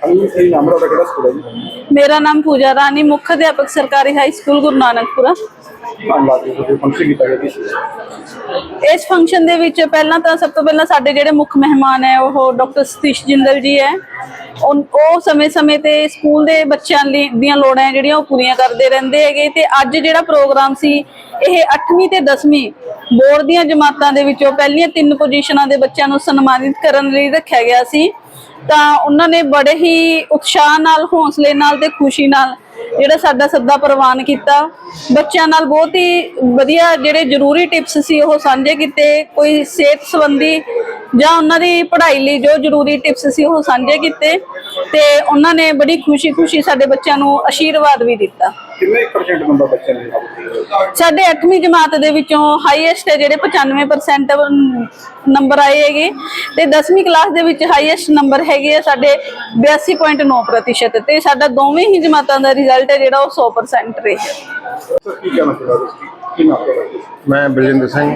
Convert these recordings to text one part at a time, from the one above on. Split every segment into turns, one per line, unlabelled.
ਹਾਂਜੀ ਸਹੀ ਨਾਮ ਤੁਹਾਡਾ? ਕਿਹੜਾ ਸਕੂਲ ਹੈ ਜੀ?
ਮੇਰਾ ਨਾਮ ਪੂਜਾ ਰਾਣੀ ਮੁੱਖ ਅਧਿਆਪਕ ਸਰਕਾਰੀ ਹਾਈ ਸਕੂਲ ਗੁਰੂ ਨਾਨਕਪੁਰਾ।
ਧੰਨਵਾਦ ਜੀ ਤੁਸੀਂ ਫੰਕਸ਼ਨ ਕੀਤਾ ਗਿਆ ਜੀ।
ਇਸ ਫੰਕਸ਼ਨ ਦੇ ਵਿੱਚ ਪਹਿਲਾਂ ਤਾਂ ਸਭ ਤੋਂ ਪਹਿਲਾਂ ਸਾਡੇ ਜਿਹੜੇ ਮੁੱਖ ਮਹਿਮਾਨ ਹੈ ਉਹ ਡਾਕਟਰ ਸਤੀਸ਼ ਜਿੰਦਲ ਜੀ ਹੈ। ਉਹ ਸਮੇਂ-ਸਮੇਂ ਤੇ ਸਕੂਲ ਦੇ ਬੱਚਿਆਂ ਲਈ ਦੀਆਂ ਲੋੜਾਂ ਜਿਹੜੀਆਂ ਉਹ ਪੂਰੀਆਂ ਕਰਦੇ ਰਹਿੰਦੇ ਹੈਗੇ ਤੇ ਅੱਜ ਜਿਹੜਾ ਪ੍ਰੋਗਰਾਮ ਸੀ ਇਹ 8ਵੀਂ ਤੇ 10ਵੀਂ ਬੋਰਡ ਦੀਆਂ ਜਮਾਤਾਂ ਦੇ ਵਿੱਚੋਂ ਪਹਿਲੀਆਂ ਤਿੰਨ ਪੋਜੀਸ਼ਨਾਂ ਦੇ ਬੱਚਿਆਂ ਨੂੰ ਸਨਮਾਨਿਤ ਕਰਨ ਲਈ ਰੱਖਿਆ ਗਿਆ ਸੀ। ਤਾਂ ਉਹਨਾਂ ਨੇ ਬੜੇ ਹੀ ਉਤਸ਼ਾਹ ਨਾਲ, ਹੌਸਲੇ ਨਾਲ ਤੇ ਖੁਸ਼ੀ ਨਾਲ ਜਿਹੜਾ ਸਾਡਾ ਸੱਦਾ ਪ੍ਰਵਾਨ ਕੀਤਾ। ਬੱਚਿਆਂ ਨਾਲ ਬਹੁਤ ਹੀ ਵਧੀਆ ਜਿਹੜੇ ਜ਼ਰੂਰੀ ਟਿਪਸ ਸੀ, ਉਹ ਸਾਂਝੇ ਕੀਤੇ। ਕੋਈ ਸਿਹਤ ਸੰਬੰਧੀ ਜਾਂ ਉਹਨਾਂ ਦੀ ਪੜ੍ਹਾਈ ਲਈ ਜੋ ਜ਼ਰੂਰੀ ਟਿਪਸ ਸੀ, ਉਹ ਸਾਂਝੇ ਕੀਤੇ। ਤੇ ਉਹਨਾਂ ਨੇ ਬੜੀ ਖੁਸ਼ੀ-ਖੁਸ਼ੀ ਸਾਡੇ ਬੱਚਿਆਂ ਨੂੰ ਆਸ਼ੀਰਵਾਦ ਵੀ ਦਿੱਤਾ।
ਕਿੰਨੇ ਪਰਸੈਂਟ ਨੰਬਰ ਬੱਚਿਆਂ ਨੇ ਹਾਸਲ
ਸਾਡੇ 8ਵੀਂ ਜਮਾਤ ਦੇ ਵਿੱਚੋਂ ਹਾਈਐਸਟ ਹੈ ਜਿਹੜੇ 95% ਨੰਬਰ ਆਏ ਹੈਗੇ ਤੇ 10ਵੀਂ ਕਲਾਸ ਦੇ ਵਿੱਚ ਹਾਈਐਸਟ ਨੰਬਰ ਹੈਗੇ ਆ ਸਾਡੇ 82.9% ਤੇ ਸਾਡਾ ਦੋਵੇਂ ਹੀ ਜਮਾਤਾਂ ਦਾ ਰਿਜ਼ਲਟ ਹੈ ਜਿਹੜਾ ਉਹ 100% ਰਿਹਾ।
ਮੈਂ ਬਲਜਿੰਦਰ ਸਿੰਘ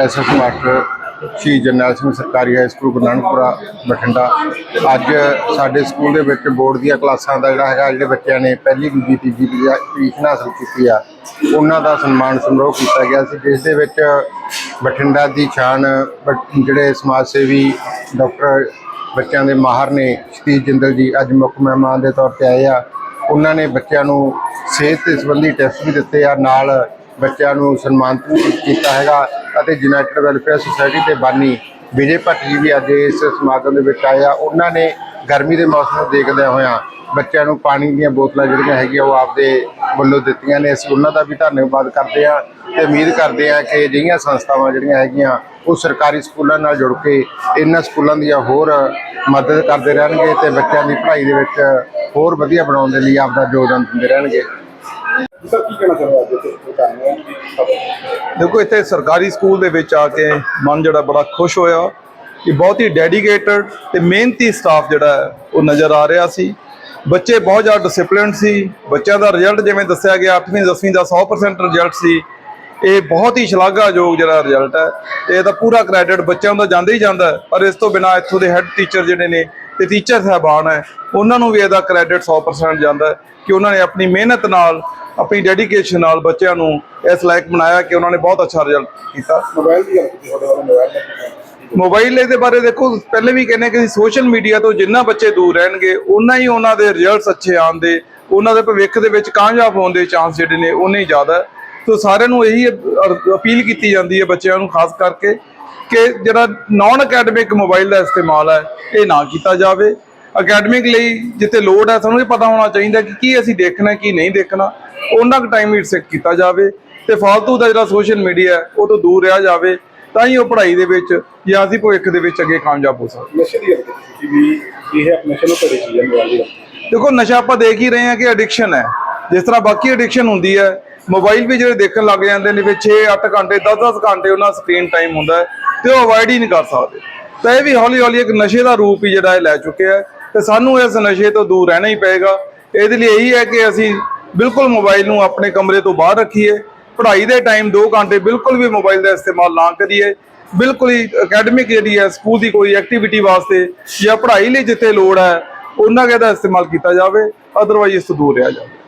ਐਸਐਸ ਮਾਸਟਰ ਸ਼੍ਰੀ ਜਰਨੈਲ ਸਿੰਘ ਸਰਕਾਰੀ ਹਾਈ ਸਕੂਲ ਗੁਰੂ ਨਾਨਕਪੁਰਾ ਬਠਿੰਡਾ। ਅੱਜ ਸਾਡੇ ਸਕੂਲ ਦੇ ਵਿੱਚ ਬੋਰਡ ਦੀਆਂ ਕਲਾਸਾਂ ਦਾ ਜਿਹੜਾ ਹੈਗਾ, ਜਿਹੜੇ ਬੱਚਿਆਂ ਨੇ ਪਹਿਲੀ ਦੂਜੀ ਤੀਜੀ ਪੋਜੀਸ਼ਨ ਹਾਸਲ ਕੀਤੀ ਆ, ਉਹਨਾਂ ਦਾ ਸਨਮਾਨ ਸਮਾਰੋਹ ਕੀਤਾ ਗਿਆ ਸੀ, ਜਿਸ ਦੇ ਵਿੱਚ ਬਠਿੰਡਾ ਦੀ ਸ਼ਾਨ, ਬਟ- ਜਿਹੜੇ ਸਮਾਜ ਸੇਵੀ ਡਾਕਟਰ ਬੱਚਿਆਂ ਦੇ ਮਾਹਰ ਨੇ ਸਤੀਸ਼ ਜਿੰਦਲ ਜੀ ਅੱਜ ਮੁੱਖ ਮਹਿਮਾਨ ਦੇ ਤੌਰ ਤੇ ਆਏ ਆ। ਉਹਨਾਂ ਨੇ ਬੱਚਿਆਂ ਨੂੰ ਸਿਹਤ ਦੇ ਸੰਬੰਧੀ ਟੈਸਟ ਵੀ ਦਿੱਤੇ ਆ, ਨਾਲ ਬੱਚਿਆਂ ਨੂੰ ਸਨਮਾਨਿਤ ਕੀਤਾ ਹੈਗਾ। ਅਤੇ ਯੂਨਾਈਟਿਡ ਵੈਲਫੇਅਰ ਸੁਸਾਇਟੀ ਦੇ ਬਾਨੀ ਵਿਜੇ ਭੱਟ ਜੀ ਵੀ ਅੱਜ ਇਸ ਸਮਾਗਮ ਦੇ ਵਿੱਚ ਆਏ ਆ। ਉਹਨਾਂ ਨੇ ਗਰਮੀ ਦੇ ਮੌਸਮ ਨੂੰ ਦੇਖਦਿਆਂ ਹੋਇਆਂ ਬੱਚਿਆਂ ਨੂੰ ਪਾਣੀ ਦੀਆਂ ਬੋਤਲਾਂ ਜਿਹੜੀਆਂ ਹੈਗੀਆਂ ਉਹ ਆਪਦੇ ਵੱਲੋਂ ਦਿੱਤੀਆਂ ਨੇ। ਅਸੀਂ ਉਹਨਾਂ ਦਾ ਵੀ ਧੰਨਵਾਦ ਕਰਦੇ ਹਾਂ ਤੇ ਉਮੀਦ ਕਰਦੇ ਹਾਂ ਕਿ ਅਜਿਹੀਆਂ ਸੰਸਥਾਵਾਂ ਜਿਹੜੀਆਂ ਹੈਗੀਆਂ, ਉਹ ਸਰਕਾਰੀ ਸਕੂਲਾਂ ਨਾਲ ਜੁੜ ਕੇ ਇਹਨਾਂ ਸਕੂਲਾਂ ਦੀਆਂ ਹੋਰ ਮਦਦ ਕਰਦੇ ਰਹਿਣਗੇ ਤੇ ਬੱਚਿਆਂ ਦੀ ਪੜ੍ਹਾਈ ਦੇ ਵਿੱਚ ਹੋਰ ਵਧੀਆ ਬਣਾਉਣ ਦੇ ਲਈ ਆਪਦਾ ਯੋਗਦਾਨ ਦਿੰਦੇ ਰਹਿਣਗੇ।
ਸਰ ਕੀ ਕਹਿਣਾ ਚਾਹੁੰਦਾ ਅੱਜ
ਦੇਖੋ ਇੱਥੇ ਸਰਕਾਰੀ ਸਕੂਲ ਦੇ ਵਿੱਚ ਆ ਕੇ ਮਨ ਜਿਹੜਾ ਬੜਾ ਖੁਸ਼ ਹੋਇਆ ਕਿ ਬਹੁਤ ਹੀ ਡੈਡੀਕੇਟਡ ਤੇ ਮਿਹਨਤੀ ਸਟਾਫ ਜਿਹੜਾ ਹੈ, ਉਹ ਨਜ਼ਰ ਆ ਰਿਹਾ ਸੀ। ਬੱਚੇ ਬਹੁਤ ਜ਼ਿਆਦਾ ਡਿਸਪਲਿਨਡ ਸੀ। ਬੱਚਿਆਂ ਦਾ ਰਿਜ਼ਲਟ ਜਿਵੇਂ ਦੱਸਿਆ ਗਿਆ 8ਵੀਂ 10ਵੀਂ ਦਾ 100% ਰਿਜ਼ਲਟ ਸੀ। ਇਹ ਬਹੁਤ ਹੀ ਸ਼ਲਾਘਾਯੋਗ ਜਿਹੜਾ ਰਿਜ਼ਲਟ ਹੈ। ਤੇ ਇਹਦਾ ਪੂਰਾ ਕ੍ਰੈਡਿਟ ਬੱਚਿਆਂ ਦਾ ਜਾਂਦਾ ਹੀ ਜਾਂਦਾ ਪਰ ਇਸ ਤੋਂ ਬਿਨਾ ਇੱਥੋਂ ਦੇ ਹੈੱਡ ਟੀਚਰ ਜਿਹੜੇ ਨੇ ਤੇ ਟੀਚਰ ਸਾਹਿਬਾਨ ਹੈ। ਉਹਨਾਂ ਨੂੰ ਵੀ ਇਹਦਾ ਕ੍ਰੈਡਿਟ 100% ਜਾਂਦਾ ਹੈ ਕਿ ਉਹਨਾਂ ਨੇ ਆਪਣੀ ਮਿਹਨਤ ਨਾਲ ਆਪਣੀ ਡੈਡੀਕੇਸ਼ਨ ਨਾਲ ਬੱਚਿਆਂ ਨੂੰ ਇਸ ਲਾਇਕ ਬਣਾਇਆ ਕਿ ਉਹਨਾਂ ਨੇ ਬਹੁਤ ਅੱਛਾ ਰਿਜ਼ਲਟ ਕੀਤਾ।
ਮੋਬਾਈਲ ਦੀ ਗੱਲ ਕੀਤੀ ਤੁਹਾਡੇ ਵੱਲੋਂ ਮੋਬਾਈਲ ਦਾ
ਬਾਰੇ ਦੇਖੋ ਪਹਿਲੇ ਵੀ ਕਹਿੰਦੇ ਕਿ ਸੋਸ਼ਲ ਮੀਡੀਆ ਤੋਂ ਜਿੰਨਾ ਬੱਚੇ ਦੂਰ ਰਹਿਣਗੇ ਉਨਾ ਹੀ ਉਹਨਾਂ ਦੇ ਰਿਜ਼ਲਟਸ ਅੱਛੇ ਆਉਣ ਦੇ ਉਹਨਾਂ ਦੇ ਭਵਿੱਖ ਦੇ ਵਿੱਚ ਕਾਮਯਾਬ ਹੋਣ ਦੇ ਚਾਂਸ ਜਿਹੜੇ ਨੇ ਉਨੇ ਹੀ ਜ਼ਿਆਦਾ। ਸੋ ਸਾਰਿਆਂ ਨੂੰ ਇਹੀ ਅਪੀਲ ਕੀਤੀ ਜਾਂਦੀ ਹੈ ਬੱਚਿਆਂ ਨੂੰ ਖਾਸ ਕਰਕੇ ਕਿ ਜਿਹੜਾ ਨਾਨ ਅਕੈਡਮਿਕ ਮੋਬਾਈਲ ਦਾ ਇਸਤੇਮਾਲ ਹੈ ਇਹ ਨਾ ਕੀਤਾ ਜਾਵੇ। ਅਕੈਡਮਿਕ ਲਈ ਜਿੱਥੇ ਲੋਡ ਹੈ ਸਾਨੂੰ ਇਹ ਪਤਾ ਹੋਣਾ ਚਾਹੀਦਾ ਕਿ ਕੀ ਅਸੀਂ ਦੇਖਣਾ ਕੀ ਨਹੀਂ ਦੇਖਣਾ। ਉਹਨਾਂ ਕੁ ਟਾਈਮ ਹੀ ਸੈੱਟ ਕੀਤਾ ਜਾਵੇ ਤੇ ਫालतू ਦਾ ਜਿਹੜਾ ਸੋਸ਼ਲ ਮੀਡੀਆ ਹੈ ਉਹ ਤੋਂ ਦੂਰ ਰਿਹਾ ਜਾਵੇ। ਤਾਂ ਹੀ ਉਹ ਪੜ੍ਹਾਈ ਦੇ ਵਿੱਚ ਜਾਂ ਅਸੀਂ ਭਵਿੱਖ ਦੇ ਵਿੱਚ ਅੱਗੇ ਕਾਮਯਾਬ ਹੋ ਸਕਦੇ।
ਨਸ਼ੇ ਦੀ ਗੱਲ ਕੀਤੀ ਸੀ ਵੀ ਇਹ ਨਸ਼ੇ ਨੂੰ ਘੜੀ ਚੀਜ਼ ਹੈ ਮੋਬਾਈਲ ਦੀ ਗੱਲ।
ਦੇਖੋ ਨਸ਼ਾ ਆਪਾਂ ਦੇਖ ਹੀ ਰਹੇ ਹਾਂ ਕਿ ਐਡਿਕਸ਼ਨ ਹੈ। ਜਿਸ ਤਰ੍ਹਾਂ ਬਾਕੀ ਐਡਿਕਸ਼ਨ ਹੁੰਦੀ ਹੈ ਮੋਬਾਈਲ ਵੀ ਜਿਹੜੇ ਦੇਖਣ ਲੱਗ ਜਾਂਦੇ ਨੇ ਵੀ 6-8 ਘੰਟੇ 10-10 ਘੰਟੇ ਉਹਨਾਂ ਸਕਰੀਨ ਟਾਈਮ ਹੁੰਦਾ ਹੈ ਤੇ ਉਹ ਅਵੋਇਡ ਹੀ ਨਹੀਂ ਕਰ ਸਕਦੇ। ਤਾਂ ਇਹ ਵੀ ਹੌਲੀ-ਹੌਲੀ ਇੱਕ ਨਸ਼ੇ ਦਾ ਰੂਪ ਹੀ ਜਿਹੜਾ ਇਹ ਲੈ ਚੁੱਕਿਆ ਹੈ। ਤੇ ਸਾਨੂੰ ਇਸ ਨਸ਼ੇ ਤੋਂ ਦੂਰ ਰਹਿਣਾ ਹੀ ਪਏਗਾ। ਇਹਦੇ ਲਈ ਇਹੀ ਹੈ ਕਿ ਅਸੀਂ ਬਿਲਕੁਲ ਮੋਬਾਈਲ ਨੂੰ ਆਪਣੇ ਕਮਰੇ ਤੋਂ ਬਾਹਰ ਰੱਖੀਏ। ਪੜ੍ਹਾਈ ਦੇ ਟਾਈਮ 2 ਘੰਟੇ ਬਿਲਕੁਲ ਵੀ ਮੋਬਾਈਲ ਦਾ ਇਸਤੇਮਾਲ ਨਾ ਕਰੀਏ। ਬਿਲਕੁਲ ਹੀ ਅਕੈਡਮਿਕ ਜਿਹੜੀ ਹੈ ਸਕੂਲ ਦੀ ਕੋਈ ਐਕਟੀਵਿਟੀ ਵਾਸਤੇ ਜਾਂ ਪੜ੍ਹਾਈ ਲਈ ਜਿੱਥੇ ਲੋੜ ਹੈ, ਉਹਨਾਂ ਕੁ ਦਾ ਇਸਤੇਮਾਲ ਕੀਤਾ ਜਾਵੇ। ਅਦਰਵਾਈਜ਼ ਇਸ ਤੋਂ ਦੂਰ ਰਿਹਾ ਜਾਵੇ।